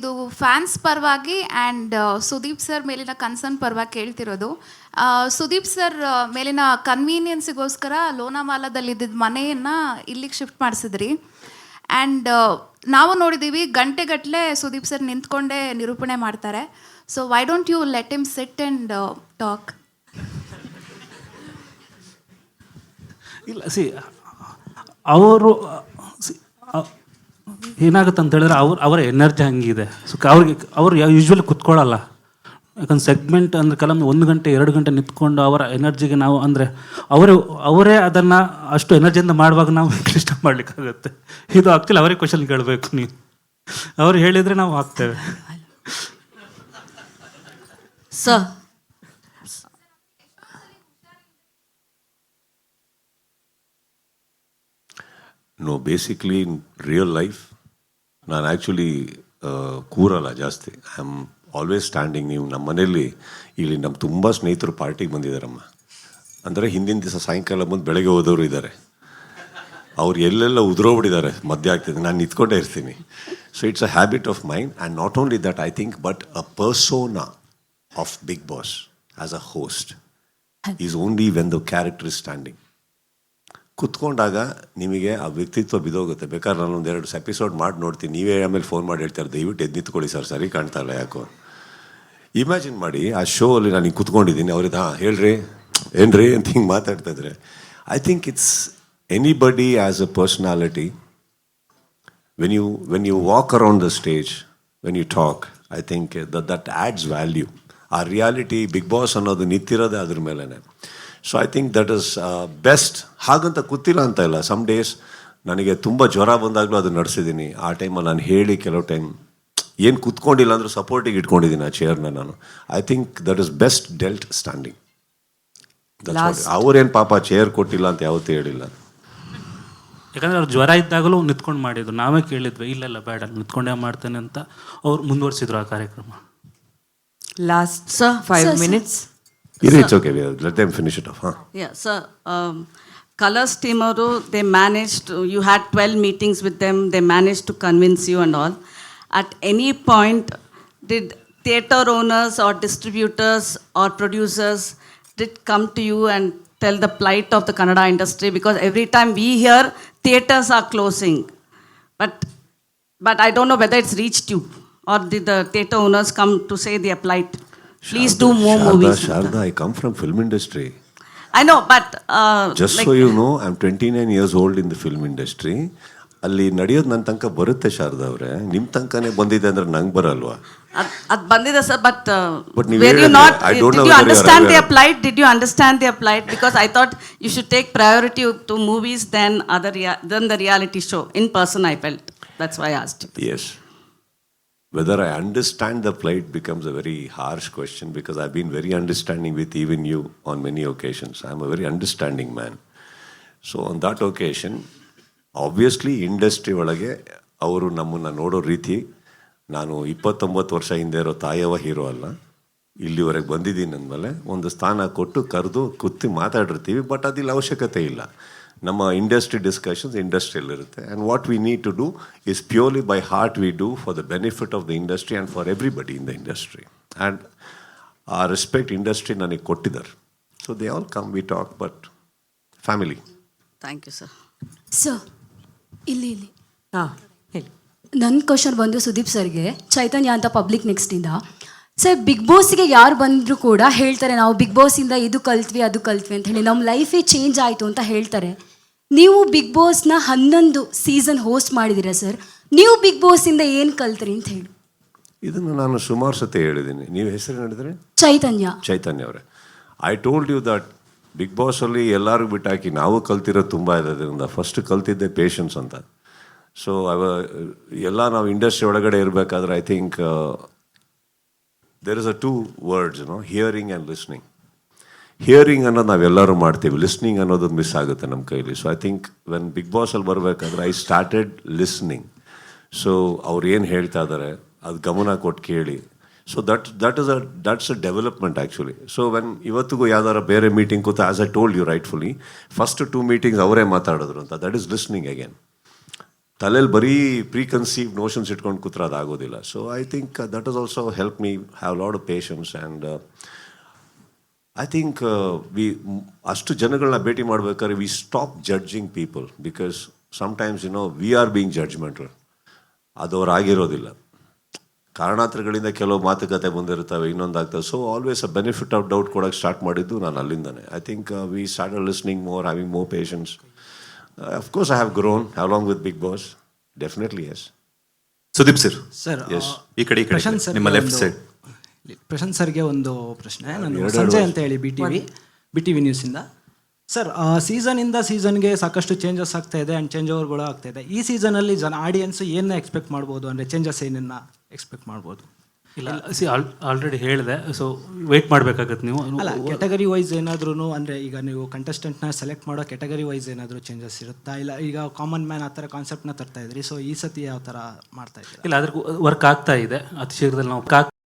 ಇದು ಫ್ಯಾನ್ಸ್ ಪರವಾಗಿ and Sudeep sir ಮೇಲಿನ ಕನ್ಸರ್ನ್ ಪರವಾಗಿ ಕೇಳ್ತಿರೋದು. ಸುದೀಪ್ ಸರ್ ಮೇಲಿನ ಕನ್ವೀನಿಯನ್ಸಿಗೋಸ್ಕರ ಲೋನಾವಾಲಾದಲ್ಲಿದ್ದ ಮನೆಯನ್ನು ಇಲ್ಲಿಗೆ ಶಿಫ್ಟ್ ಮಾಡಿಸಿದ್ರಿ. ಆ್ಯಂಡ್ ನಾವು ನೋಡಿದ್ದೀವಿ ಗಂಟೆಗಟ್ಟಲೆ ಸುದೀಪ್ ಸರ್ ನಿಂತ್ಕೊಂಡೇ ನಿರೂಪಣೆ ಮಾಡ್ತಾರೆ. So why don't you let him sit and talk ಇಲ್ಲ ಸಿ ಅವರು ಏನಾಗುತ್ತೆ ಅಂತ ಹೇಳಿದ್ರೆ ಅವ್ರ ಅವರ ಎನರ್ಜಿ ಹಂಗಿದೆ. ಸೊ ಅವ್ರಿಗೆ ಅವ್ರು ಯೂಶ್ವಲಿ ಕುತ್ಕೊಳ್ಳಲ್ಲ ಯಾಕಂದ್ರೆ ಸೆಗ್ಮೆಂಟ್ ಅಂದರೆ ಕಲಮ್ ಒಂದು ಗಂಟೆ ಎರಡು ಗಂಟೆ ನಿಂತ್ಕೊಂಡು ಅವರ ಎನರ್ಜಿಗೆ ನಾವು ಅಂದರೆ ಅವರೇ ಅವರೇ ಅದನ್ನು ಅಷ್ಟು ಎನರ್ಜಿಯಿಂದ ಮಾಡುವಾಗ ನಾವು ಇಷ್ಟ ಮಾಡಲಿಕ್ಕಾಗುತ್ತೆ. ಇದು ಆ್ಯಕ್ಚುಲಿ ಅವರೇ ಕ್ವಶನ್ ಕೇಳಬೇಕು ನೀವು. ಅವ್ರು ಹೇಳಿದರೆ ನಾವು ಹಾಕ್ತೇವೆ. So no basically in real life ನಾನು ಆ್ಯಕ್ಚುಲಿ ಕೂರಲ್ಲ ಜಾಸ್ತಿ. ಐ ಆಮ್ ಆಲ್ವೇಸ್ ಸ್ಟ್ಯಾಂಡಿಂಗ್ ನೀವು ನಮ್ಮ ಮನೇಲಿ ಇಲ್ಲಿ ನಮ್ಮ ತುಂಬ ಸ್ನೇಹಿತರು ಪಾರ್ಟಿಗೆ ಬಂದಿದ್ದಾರಮ್ಮ ಅಂದರೆ ಹಿಂದಿನ ದಿವಸ ಸಾಯಂಕಾಲ ಬಂದು ಬೆಳಗ್ಗೆ ಹೋದವರು ಇದ್ದಾರೆ ಅವ್ರು ಎಲ್ಲೆಲ್ಲ ಉದುರೋಗ್ಬಿಟ್ಟಿದ್ದಾರೆ ಮಧ್ಯ ಆಗ್ತಿದೆ. ನಾನು ನಿಂತ್ಕೊಂಡೇ ಇರ್ತೀನಿ. So it's a habit of mind and not only that I think but a persona of Bigg Boss as a host is only when the character is standing ಕುತ್ಕೊಂಡಾಗ ನಿಮಗೆ ಆ ವ್ಯಕ್ತಿತ್ವ ಬಿದೋಗುತ್ತೆ. ಬೇಕಾದ್ರೆ ನಾನು ಒಂದೆರಡು ಎಪಿಸೋಡ್ ಮಾಡಿ ನೋಡ್ತೀನಿ. ನೀವೇ ಆಮೇಲೆ ಫೋನ್ ಮಾಡಿ ಹೇಳ್ತಾರೆ ದಯವಿಟ್ಟು ಎದ್ದು ನಿಂತ್ಕೊಳ್ಳಿ ಸರ್. ಸರಿ ಕಾಣ್ತಾ ಇಲ್ಲ ಯಾಕೋ. ಇಮ್ಯಾಜಿನ್ ಮಾಡಿ, ಆ ಶೋ ಅಲ್ಲಿ ನಾನು ಹಿಂಗೆ ಕುತ್ಕೊಂಡಿದ್ದೀನಿ. ಅವ್ರಿಗೆ, ಹಾಂ, ಹೇಳ್ರಿ. ಏನ್ರಿ? ಅಂತ ಹಿಂಗೆ ಮಾತಾಡ್ತಾ ಇದ್ರೆ I think it's anybody as a personality when you when you walk around the stage when you talk I think that adds value. ಆ ರಿಯಾಲಿಟಿ ಬಿಗ್ ಬಾಸ್ ಅನ್ನೋದು ನಿಂತಿರೋದೇ ಅದ್ರ ಮೇಲೇ so I think that is best ಹಾಗಂತ ಗೊತ್ತಿಲ್ಲ ಅಂತ ಇಲ್ಲ. Some days ನನಗೆ ತುಂಬ ಜ್ವರ ಬಂದಾಗಲೂ ಅದು ನಡೆಸಿದ್ದೀನಿ. ಆ ಟೈಮಲ್ಲಿ ನಾನು ಹೇಳಿ ಕೆಲವು ಟೈಮ್ ಏನು ಕೂತ್ಕೊಂಡಿಲ್ಲ ಅಂದರೂ ಸಪೋರ್ಟಿಗೆ ಇಟ್ಕೊಂಡಿದ್ದೀನಿ ಆ ಚೇರ್ನ ನಾನು. I think that is best dealt standing Last. ಅವ್ರೇನು ಪಾಪ ಚೇರ್ ಕೊಟ್ಟಿಲ್ಲ ಅಂತ ಯಾವತ್ತೂ ಹೇಳಿಲ್ಲ. ಯಾಕಂದರೆ ಅವ್ರು ಜ್ವರ ಇದ್ದಾಗಲೂ ನಿಂತ್ಕೊಂಡು ಮಾಡಿದ್ರು. ನಾವೇ ಕೇಳಿದ್ವಿ ಇಲ್ಲ ಇಲ್ಲ ಬೇಡ ನಿಂತ್ಕೊಂಡೇ ಮಾಡ್ತೇನೆ ಅಂತ ಅವ್ರು ಮುಂದುವರಿಸಿದ್ರು ಆ ಕಾರ್ಯಕ್ರಮ. Last, five five It's okay. Let them finish it off. Huh? Yeah, sir. Um, Colors team, they managed, you had 12 meetings with them, they managed to convince you and all. At any point, did theater owners or distributors or producers did come to you and tell the plight of the Canada industry? Because every time we hear theaters are closing, but but I don't know whether it's reached you or did the theater owners come to say their plight. Please do more Sharda, movies. Sharda, I come from film industry. I know, but uh, Just like, so you know, I'm 29 years old in the film industry. ಅಲ್ಲಿ ನಡೆಯೋದು ನನ್ನ ತನಕ ಬರುತ್ತೆ ಶಾರದಾ ಅವರೇ ನಿಮ್ಮ ತನಕನೇ ಬಂದಿದೆ ಅಂದ್ರೆ ನಂಗೆ ಬರಲ್ವಾ ಅದ್ ಅದ್ ಬಂದಿದೆ ಸರ್ ಬಟ್ But ನೀವ್ ವೇರ್ ಯು ಹೇಳಿದ್ರೆ, not I don't know did you whether you are understand aware. Their plight did you understand their plight because I thought you should take priority to movies then other then the reality show in person I felt that's why asked Yes. Whether I understand the plight becomes a very harsh question because I've been very understanding with even you on many occasions. I'm a very understanding man. So on that occasion, obviously industry ಒಳಗೆ ಅವರು ನಮ್ಮನ್ನು ನೋಡೋ ರೀತಿ ನಾನು ಇಪ್ಪತ್ತೊಂಬತ್ತು ವರ್ಷ ಹಿಂದೆ ಇರೋ ತಾಯವ ಹೀರೋ ಅಲ್ಲ ಇಲ್ಲಿವರೆಗೆ ಬಂದಿದ್ದೀನಿ ಅಂದಮೇಲೆ ಒಂದು ಸ್ಥಾನ ಕೊಟ್ಟು ಕರೆದು ಕುತ್ತಿ ಮಾತಾಡಿರ್ತೀವಿ ಬಟ್ ಅದಿಲ್ಲ ಅವಶ್ಯಕತೆ ಇಲ್ಲ ನಮ್ಮ industry discussions ಇಂಡಸ್ಟ್ರಿಯಲ್ಲಿರುತ್ತೆ and what we need to do is purely by heart we do for the benefit of the industry and for everybody in the industry and ಆ ರೆಸ್ಪೆಕ್ಟ್ ಇಂಡಸ್ಟ್ರಿ ನನಗೆ ಕೊಟ್ಟಿದ್ದಾರೆ. So they all come we talk but family thank you sir sir ಇಲ್ಲಿ ಇಲ್ಲಿ. ಹಾಂ ಹೇಳಿ. ನನ್ನ question ಬಂದು ಸುದೀಪ್ ಸರ್ಗೆ ಚೈತನ್ಯ ಅಂತ ಪಬ್ಲಿಕ್ ನೆಕ್ಸ್ಟಿಂದ ಸರ್ ಬಿಗ್ ಬಾಸ್ಗೆ ಯಾರು ಬಂದರೂ ಕೂಡ ಹೇಳ್ತಾರೆ ನಾವು ಬಿಗ್ ಬಾಸಿಂದ ಇದು ಕಲ್ತ್ವಿ ಅದು ಕಲ್ತ್ವಿ ಅಂತ ಹೇಳಿ. ನಮ್ಮ ಲೈಫೇ ಚೇಂಜ್ ಆಯಿತು ಅಂತ ಹೇಳ್ತಾರೆ. ನೀವು ಬಿಗ್ ಬಾಸ್ನ ಹನ್ನೊಂದು ಸೀಸನ್ ಹೋಸ್ಟ್ ಮಾಡಿದ್ದೀರಾ ಸರ್ ನೀವು ಬಿಗ್ ಬಾಸಿಂದ ಏನು ಕಲ್ತ್ರಿ ಅಂತ ಹೇಳಿ. ಇದನ್ನು ನಾನು ಸುಮಾರು ಸತಿ ಹೇಳಿದ್ದೀನಿ. ನೀವು ಹೆಸರು ಹೇಳಿದ್ರೆ? ಚೈತನ್ಯ. ಚೈತನ್ಯ ಅವರೇ. I told you that Bigg ಬಾಸಲ್ಲಿ ಎಲ್ಲರಿಗೂ ಬಿಟ್ಟಾಕಿ ನಾವು ಕಲ್ತಿರೋದು ತುಂಬ ಇದೆ ಅದರಿಂದ ಫಸ್ಟ್ ಕಲ್ತಿದ್ದೆ ಪೇಷನ್ಸ್ ಅಂತ. ಸೊ ಅವ ಎಲ್ಲ ನಾವು ಇಂಡಸ್ಟ್ರಿ ಒಳಗಡೆ ಇರಬೇಕಾದ್ರೆ I think there is a two words no hearing and listening hearing ಅನ್ನೋದು ನಾವೆಲ್ಲರೂ ಮಾಡ್ತೀವಿ ಲಿಸ್ನಿಂಗ್ ಅನ್ನೋದು ಮಿಸ್ ಆಗುತ್ತೆ ನಮ್ಮ ಕೈಲಿ. So I think when Bigg ಬಾಸಲ್ಲಿ ಬರಬೇಕಾದ್ರೆ ಐ ಸ್ಟಾರ್ಟೆಡ್ ಲಿಸ್ನಿಂಗ್ ಸೊ ಅವ್ರು ಏನು ಹೇಳ್ತಾ ಇದ್ದಾರೆ ಅದು ಗಮನ ಕೊಟ್ಟು ಕೇಳಿ. So that that is a that's a development actually so when ಇವತ್ತಿಗೂ ಯಾವ್ದಾರ ಬೇರೆ ಮೀಟಿಂಗ್ ಕೂತ as I told you rightfully first two meetings ಅವರೇ ಮಾತಾಡಿದ್ರು ಅಂತ ದಟ್ ಈಸ್ ಲಿಸ್ನಿಂಗ್ ಅಗೇನ್ ತಲೆಯಲ್ಲಿ ಬರೀ ಪ್ರೀ ಕನ್ಸೀವ್ ನೋಷನ್ಸ್ ಇಟ್ಕೊಂಡು ಕೂತ್ರೆ ಅದಾಗೋದಿಲ್ಲ. So I think that is also help me have lot of patience and I think we ಅಷ್ಟು ಜನಗಳನ್ನ ಭೇಟಿ ಮಾಡ್ಬೇಕಾದ್ರೆ we stop judging people because sometimes you know we are being judgmental ಅದು ಆಗಿರೋದಿಲ್ಲ. ಕಾರಣಾಂತರಗಳಿಂದ ಕೆಲವು ಮಾತುಕತೆ ಬಂದಿರ್ತವೆ ಇನ್ನೊಂದಾಗ್ತವೆ. So always a benefit of doubt ಕೊಡೋಕ್ಕೆ ಸ್ಟಾರ್ಟ್ ಮಾಡಿದ್ದು ನಾನು ಅಲ್ಲಿಂದನೇ. I think we start listening more having more patience of course I I have grown. Along with big boss definitely yes. Sudeep sir sir Yash ಈ ಕಡೆ, ಈ ಕಡೆ, Prashanth sir ನಿಮ್ಮ left side Prashanth ಸರ್ಗೆ ಒಂದು ಪ್ರಶ್ನೆ. ನಾನು ಸಂಜಯ್ ಅಂತ ಹೇಳಿ B T V B T V ನ್ಯೂಸಿಂದ sir ಸೀಸನಿಂದ ಸೀಸನ್ಗೆ ಸಾಕಷ್ಟು ಚೇಂಜಸ್ ಆಗ್ತಾ ಇದೆ ಆ್ಯಂಡ್ ಚೇಂಜ್ ಓವರ್ಗಳು ಆಗ್ತಾ ಇದೆ. ಈ ಸೀಸನಲ್ಲಿ ಜನ ಆಡಿಯನ್ಸ್ ಏನನ್ನ ಎಕ್ಸ್ಪೆಕ್ಟ್ ಮಾಡ್ಬೋದು ಅಂದರೆ ಚೇಂಜಸ್ ಏನನ್ನ ಎಕ್ಸ್ಪೆಕ್ಟ್ ಮಾಡ್ಬೋದು? ಇಲ್ಲ ಸಿ ಆಲ್ರೆಡಿ ಹೇಳಿದೆ ಸೊ ವೆಯ್ಟ್ ಮಾಡಬೇಕಾಗತ್ತೆ ನೀವು. ಅಲ್ಲ ಕೆಟಗರಿ ವೈಸ್ ಏನಾದ್ರೂ ಅಂದರೆ ಈಗ ನೀವು ಕಂಟೆಸ್ಟೆಂಟ್ನ ಸೆಲೆಕ್ಟ್ ಮಾಡೋ ಕೆಟಗರಿ ವೈಸ್ ಏನಾದರೂ ಚೇಂಜಸ್ ಇರುತ್ತಾ? ಇಲ್ಲ ಈಗ ಕಾಮನ್ ಮ್ಯಾನ್ ಆ ಥರ ಕಾನ್ಸೆಪ್ಟ್ನ ತರ್ತಾ ಇದ್ರಿ ಸೊ ಈ ಸತಿ ಯಾವ ಥರ ಮಾಡ್ತಾ ಇದ್ದೀರಾ? ಇಲ್ಲ ಅದ್ರ ವರ್ಕ್ ಆಗ್ತಾ ಇದೆ ಅತಿ ಶೀಘ್ರದಲ್ಲಿ ನಾವು